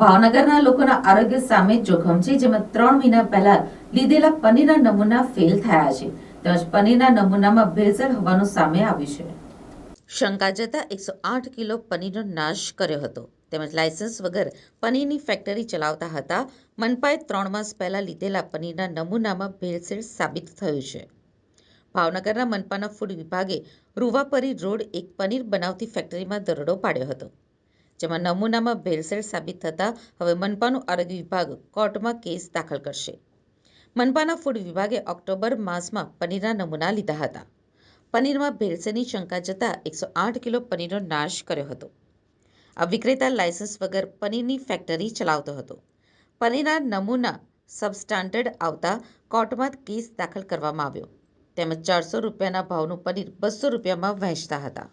ભાવનગરના લોકોના આરોગ્ય સામે જોખમ છે, જેમાં ત્રણ મહિના પહેલા લીધેલા પનીરના નમૂના ફેલ થયા છે. તેમજ પનીરના નમૂનામાં ભેળસેળ હોવાનું સામે આવ્યું છે. શંકા જતા એકસો આઠ કિલો પનીરનો નાશ કર્યો હતો. તેમજ લાયસન્સ વગર પનીરની ફેક્ટરી ચલાવતા હતા. મનપાએ ત્રણ માસ પહેલાં લીધેલા પનીરના નમૂનામાં ભેળસેળ સાબિત થયું છે. ભાવનગરના મનપાના ફૂડ વિભાગે રૂવાપરી રોડ એક પનીર બનાવતી ફેક્ટરીમાં દરોડો પાડ્યો હતો. જેમાં નમૂનામાં ભેળસેળ સાબિત થતાં હવે મનપાનું આરોગ્ય વિભાગ કોર્ટમાં કેસ દાખલ કરશે. મનપાના ફૂડ વિભાગે ઓક્ટોબર માસમાં પનીરના નમૂના લીધા હતા. પનીરમાં ભેળસેળની શંકા જતાં એકસો આઠ કિલો પનીરનો નાશ કર્યો હતો. આ વિક્રેતા લાયસન્સ વગર પનીરની ફેક્ટરી ચલાવતો હતો. પનીરના નમૂના સબસ્ટાન્ડર્ડ આવતા કોર્ટમાં કેસ દાખલ કરવામાં આવ્યો. તેમજ ચારસો રૂપિયાના ભાવનું પનીર બસો રૂપિયામાં વહેંચતા હતા.